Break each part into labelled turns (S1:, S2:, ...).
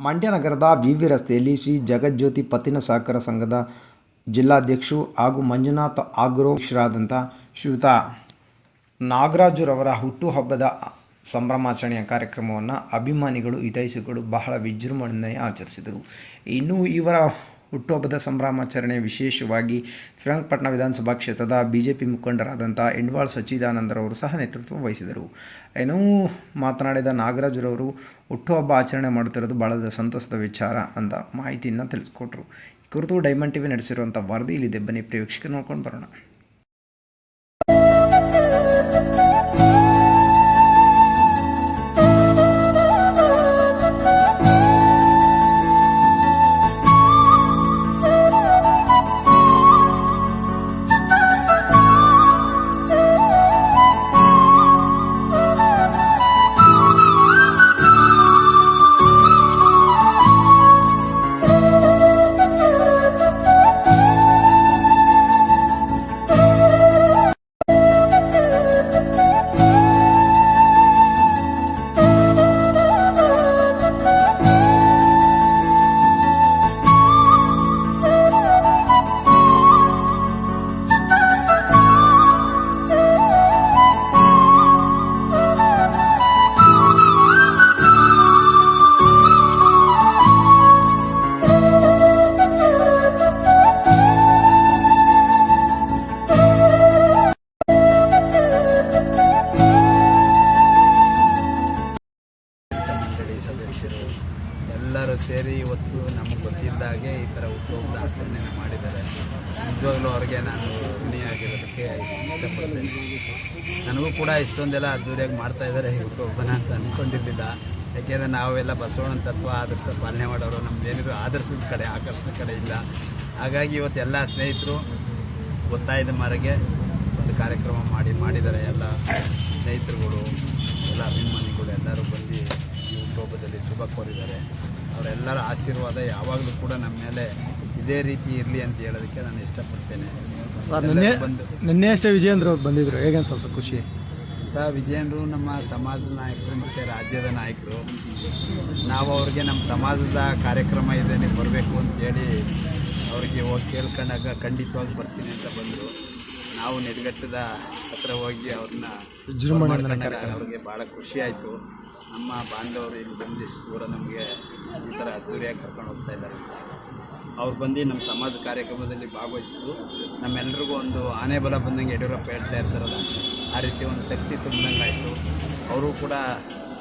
S1: ಮಂಡ್ಯ ನಗರದ ವಿವಿ ರಸ್ತೆಯಲ್ಲಿ ಶ್ರೀ ಜಗಜ್ಯೋತಿ ಪತ್ತಿನ ಸಹಕಾರ ಸಂಘದ ಜಿಲ್ಲಾಧ್ಯಕ್ಷರು ಹಾಗೂ ಮಂಜುನಾಥ್ ಆಗ್ರೋ ಅಧ್ಯಕ್ಷರಾದಂಥ ಶ್ರೀಯುತ ನಾಗರಾಜುರವರ ಹುಟ್ಟುಹಬ್ಬದ ಸಂಭ್ರಮಾಚರಣೆಯ ಕಾರ್ಯಕ್ರಮವನ್ನು ಅಭಿಮಾನಿಗಳು ಹಿತೈಷಿಗಳು ಬಹಳ ವಿಜೃಂಭಣೆಯಿಂದ ಆಚರಿಸಿದರು. ಇನ್ನು ಇವರ ಹುಟ್ಟುಹಬ್ಬದ ಸಂಭ್ರಮಾಚರಣೆ ವಿಶೇಷವಾಗಿ ಶ್ರೀರಂಗಪಟ್ಟಣ ವಿಧಾನಸಭಾ ಕ್ಷೇತ್ರದ ಬಿ ಜೆ ಪಿ ಮುಖಂಡರಾದಂಥ ಎಂಡ್ವಾಳ್ ಸಚ್ಚಿದಾನಂದರವರು ಸಹ ನೇತೃತ್ವ ವಹಿಸಿದರು. ಏನೋ ಮಾತನಾಡಿದ ನಾಗರಾಜರವರು, ಹುಟ್ಟುಹಬ್ಬ ಆಚರಣೆ ಮಾಡುತ್ತಿರೋದು ಭಾಳ ಸಂತಸದ ವಿಚಾರ ಅಂತ ಮಾಹಿತಿಯನ್ನು ತಿಳಿಸ್ಕೊಟ್ರು. ಈ ಕುರಿತು ಡೈಮಂಡ್ ಟಿವಿ ನಡೆಸಿರುವಂಥ ವರದಿ ಇಲ್ಲಿದೆ. ಬನ್ನಿ ಪ್ರೇಕ್ಷಕರು ನೋಡ್ಕೊಂಡು ಬರೋಣ.
S2: ಗೊತ್ತಿದ್ದಾಗೆ ಈ ಥರ ಹುಟ್ಟುಹಬ್ಬದ ಆಚರಣೆನ ಮಾಡಿದ್ದಾರೆ. ನಿಜವಾಗ್ಲೂ ಅವ್ರಿಗೆ ನಾನು ಋಣಿಯಾಗಿರೋದಕ್ಕೆ ಇಷ್ಟಪಡ್ತೇನೆ ನನಗೂ ಕೂಡ ಇಷ್ಟೊಂದೆಲ್ಲ ಅದ್ದೂರಿಯಾಗಿ ಮಾಡ್ತಾ ಇದ್ದಾರೆ. ಹುಟ್ಟುಹಬ್ಬನ ಅಂತ ಅಂದ್ಕೊಂಡಿರಲಿಲ್ಲ ಯಾಕೆಂದರೆ ನಾವೆಲ್ಲ ಬಸವಣ್ಣನ ತತ್ವ ಆದರ್ಶ ಪಾಲನೆ ಮಾಡೋರು. ನಮ್ದೇನಿದ್ರು ಆದರ್ಶದ ಕಡೆ, ಆಕರ್ಷಣೆ ಕಡೆ ಇಲ್ಲ. ಹಾಗಾಗಿ ಇವತ್ತು ಎಲ್ಲ ಸ್ನೇಹಿತರು ಗೊತ್ತಾಯ್ದ ಮಾರಿಗೆ ಒಂದು ಕಾರ್ಯಕ್ರಮ ಮಾಡಿ, ಮಾಡಿದ್ದಾರೆ. ಎಲ್ಲ ಸ್ನೇಹಿತರುಗಳು, ಎಲ್ಲ ಅಭಿಮಾನಿಗಳು, ಎಲ್ಲರೂ ಶುಭ ಕೋರಿದ್ದಾರೆ. ಅವರೆಲ್ಲರ ಆಶೀರ್ವಾದ ಯಾವಾಗಲೂ ಕೂಡ ನಮ್ಮ ಮೇಲೆ ಇದೇ ರೀತಿ ಇರಲಿ ಅಂತ ಹೇಳೋದಕ್ಕೆ ನಾನು ಇಷ್ಟಪಡ್ತೇನೆ. ಬಂದು
S3: ನಿನ್ನೆ ಅಷ್ಟೇ ವಿಜಯೇಂದ್ರ ಅವ್ರು ಬಂದಿದ್ರು. ಹೇಗೆ ಸ್ವಲ್ಪ ಖುಷಿ?
S2: ಸರ್ ವಿಜಯೇಂದ್ರ ನಮ್ಮ ಸಮಾಜದ ನಾಯಕರು ಮತ್ತು ರಾಜ್ಯದ ನಾಯಕರು. ನಾವು ಅವ್ರಿಗೆ ನಮ್ಮ ಸಮಾಜದ ಕಾರ್ಯಕ್ರಮ ಇದೆ ನೀವು ಬರಬೇಕು ಅಂತೇಳಿ ಅವರಿಗೆ ಹೋಗಿ ಕೇಳ್ಕೊಂಡಾಗ ಖಂಡಿತವಾಗಿ ಬರ್ತೀನಿ ಅಂತ ಬಂದರು. ನಾವು ನೆಲೆಗಟ್ಟದ ಹತ್ರ ಹೋಗಿ ಅವ್ರನ್ನ ಅವ್ರಿಗೆ ಭಾಳ ಖುಷಿ ಆಯಿತು. ನಮ್ಮ ಬಾಂಧವರು ಇಲ್ಲಿ ಬಂದು ಇಷ್ಟು ದೂರ ನಮಗೆ ಈ ಥರ ಅದ್ದೂರಿಯಾಗಿ ಕರ್ಕೊಂಡು ಹೋಗ್ತಾ ಇದ್ದಾರೆ ಅಂತ. ಅವ್ರು ಬಂದು ನಮ್ಮ ಸಮಾಜ ಕಾರ್ಯಕ್ರಮದಲ್ಲಿ ಭಾಗವಹಿಸಿದ್ದು ನಮ್ಮೆಲ್ರಿಗೂ ಒಂದು ಆನೆ ಬಲ ಬಂದಂಗೆ ಯಡಿಯೂರಪ್ಪ ಹೇಳ್ತಾ ಇರ್ತಾರಲ್ಲ ಆ ರೀತಿ ಒಂದು ಶಕ್ತಿ ತುಂಬಿದಂಗೆ ಆಯಿತು. ಅವರು ಕೂಡ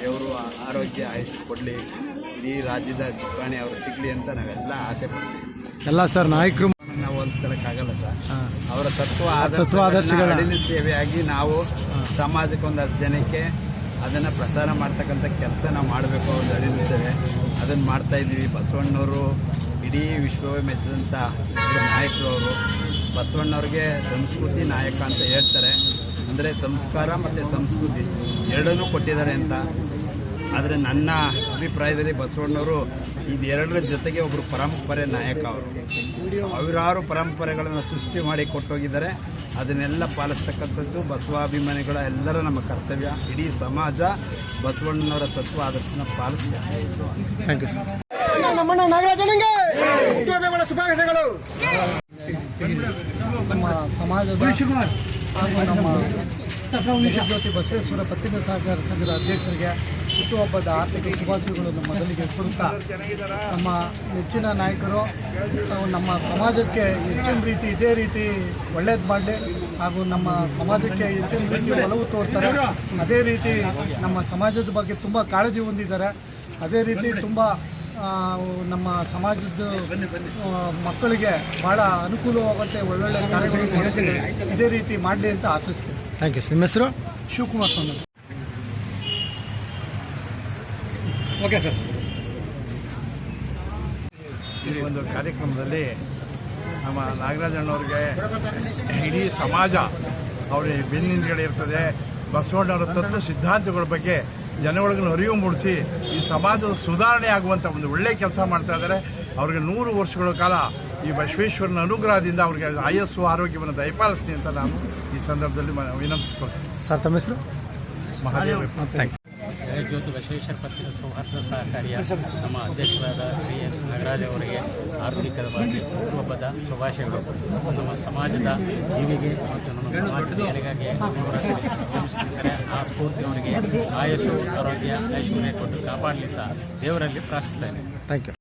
S2: ದೇವರು ಆರೋಗ್ಯ ಆಯುಷ್ ಕೊಡಲಿ. ಇಡೀ ರಾಜ್ಯದ ಚುಕ್ಕಾಣಿ ಅವರು ಸಿಗಲಿ ಅಂತ ನಾವೆಲ್ಲ ಆಸೆ ಪಡ್ತೀವಿ.
S3: ಎಲ್ಲ ಸರ್ ನಾಯಕರು
S2: ಹೋಲಿಸ್ಕೊಳಕ್ಕಾಗಲ್ಲ ಸರ್. ಅವರ ತತ್ವ
S3: ಆದರ್ಶಗಳ-
S2: ಅಡಿಲಿ ಸೇವೆಯಾಗಿ ನಾವು ಸಮಾಜಕ್ಕೆ ಒಂದಷ್ಟು ಜನಕ್ಕೆ ಅದನ್ನು ಪ್ರಸಾರ ಮಾಡ್ತಕ್ಕಂಥ ಕೆಲಸ ನಾವು ಮಾಡಬೇಕು ಒಂದು ಅಡಿಲಿ ಸೇವೆ. ಅದನ್ನು ಮಾಡ್ತಾ ಇದ್ದೀವಿ. ಬಸವಣ್ಣವರು ಇಡೀ ವಿಶ್ವವೇ ಮೆಚ್ಚಿದಂಥ ನಾಯಕರವರು ನಾಯಕರು ಅವರು. ಬಸವಣ್ಣವ್ರಿಗೆ ಸಂಸ್ಕೃತಿ ನಾಯಕ ಅಂತ ಹೇಳ್ತಾರೆ. ಅಂದರೆ ಸಂಸ್ಕಾರ ಮತ್ತು ಸಂಸ್ಕೃತಿ ಎರಡನ್ನೂ ಕೊಟ್ಟಿದ್ದಾರೆ ಅಂತ. ಆದರೆ ನನ್ನ ಅಭಿಪ್ರಾಯದಲ್ಲಿ ಬಸವಣ್ಣವರು ಇದೆರಡರ ಜೊತೆಗೆ ಒಬ್ಬರು ಪರಂಪರೆ ನಾಯಕ ಅವರು. ಸಾವಿರಾರು ಪರಂಪರೆಗಳನ್ನು ಸೃಷ್ಟಿ ಮಾಡಿ ಕೊಟ್ಟೋಗಿದ್ದಾರೆ. ಅದನ್ನೆಲ್ಲ ಪಾಲಿಸ್ತಕ್ಕಂಥದ್ದು ಬಸವಾಭಿಮಾನಿಗಳ ಎಲ್ಲರ ನಮ್ಮ ಕರ್ತವ್ಯ. ಇಡೀ ಸಮಾಜ ಬಸವಣ್ಣನವರ ತತ್ವ ಆದರ್ಶನ ಪಾಲಿಸಬೇಕು
S3: ಥ್ಯಾಂಕ್ ಯು ಸರ್ ನಮ್ಮ ಸಮಾಜದ ಹಾಗೂ ನಮ್ಮ ಜ್ಯೋತಿ ಬಸವೇಶ್ವರ ಪತ್ತಿನ ಸಹಕಾರ ಸಂಘದ ಅಧ್ಯಕ್ಷರಿಗೆ, ಹುಟ್ಟುಹಬ್ಬದ ಆರ್ಥಿಕ ಶುಭಾಶಯಗಳನ್ನು ಮೊದಲಿಗೆ ಕೊಡುತ್ತಾ, ನಮ್ಮ ನೆಚ್ಚಿನ ನಾಯಕರು ನಮ್ಮ ಸಮಾಜಕ್ಕೆ ಹೆಚ್ಚಿನ ರೀತಿ ಇದೇ ರೀತಿ ಒಳ್ಳೇದು ಮಾಡಲಿ ಹಾಗೂ ನಮ್ಮ ಸಮಾಜಕ್ಕೆ ಹೆಚ್ಚಿನ ರೀತಿ ಒಲವು ತೋರ್ತಾರೆ. ಅದೇ ರೀತಿ ನಮ್ಮ ಸಮಾಜದ ಬಗ್ಗೆ ತುಂಬ ಕಾಳಜಿ ಹೊಂದಿದ್ದಾರೆ. ಅದೇ ರೀತಿ ತುಂಬ ನಮ್ಮ ಸಮಾಜದ ಆ, ಮಕ್ಕಳಿಗೆ ಭಾಳ ಅನುಕೂಲವಾಗುತ್ತೆ ಒಳ್ಳೊಳ್ಳೆ ಕಾರ್ಯಗಳು. ಇದೇ ರೀತಿ ಮಾಡಲಿ ಅಂತ ಆಶಿಸ್ತೀನಿ.
S4: ಥ್ಯಾಂಕ್ ಯು ಸರ್ ನಿಮ್ಮ ಹೆಸರು?
S3: ಶಿವಕುಮಾರ್ ಸ್ವಾಮಿ.
S4: ಓಕೆ ಸರ್
S5: ಈ ಒಂದು ಕಾರ್ಯಕ್ರಮದಲ್ಲಿ ನಮ್ಮ ನಾಗರಾಜಣ್ಣವ್ರಿಗೆ ಇಡೀ ಸಮಾಜ ಅವರಿಗೆ ಬೆನ್ನಿಂದಗಡೆ ಇರ್ತದೆ. ಬಸವಣ್ಣವರ ತತ್ವ ಸಿದ್ಧಾಂತಗಳ ಬಗ್ಗೆ ಜನಗಳಿಗೆ ಅರಿವು ಮೂಡಿಸಿ ಈ ಸಮಾಜದ ಸುಧಾರಣೆ ಆಗುವಂಥ ಒಂದು ಒಳ್ಳೆಯ ಕೆಲಸ ಮಾಡ್ತಾ ಇದ್ದಾರೆ. ಅವರಿಗೆ ನೂರು ವರ್ಷಗಳ ಕಾಲ ಈ ಬಸವೇಶ್ವರನ ಅನುಗ್ರಹದಿಂದ ಅವರಿಗೆ ಆಯಸ್ಸು ಆರೋಗ್ಯವನ್ನು ದಯಪಾಲಿಸ್ತೀನಿ ಅಂತ ನಾನು ಈ ಸಂದರ್ಭದಲ್ಲಿ ಮ- ವಿನಂತಿಸ್ಕೊಳ್ತೀನಿ.
S4: ಸರ್ ತಮ್ಮ ಹೆಸರು?
S5: ಮಹಾದೇವ.
S6: ಜಗಜ್ಯೋತಿ ಬಸವೇಶ್ವರ ಪತ್ತಿನ ಸೌಹಾರ್ದ ಸಹಕಾರಿಯ ನಮ್ಮ ಅಧ್ಯಕ್ಷರಾದ ಶ್ರೀ ಎಸ್ ನಾಗರಾಜ್ ಅವರಿಗೆ ಆರ್ಥಿಕವಾಗಿ ಹಬ್ಬದ ಶುಭಾಶಯಗಳು. ನಮ್ಮ ಸಮಾಜದ ಜೀವಿಗೆ ಮತ್ತು ನಮ್ಮ ಸಮಾಜದ ಜನಗಾಗಿ ಆ ಸ್ಫೂರ್ತಿ ಅವರಿಗೆ ಆಯುಷು ಆರೋಗ್ಯ ಐಶ್ವರ್ಯ ಕೊಟ್ಟು ಕಾಪಾಡಲಿಲ್ಲ ದೇವರಲ್ಲಿ ಪ್ರಾರ್ಥಿಸ್ತೇನೆ
S4: ಥ್ಯಾಂಕ್ ಯು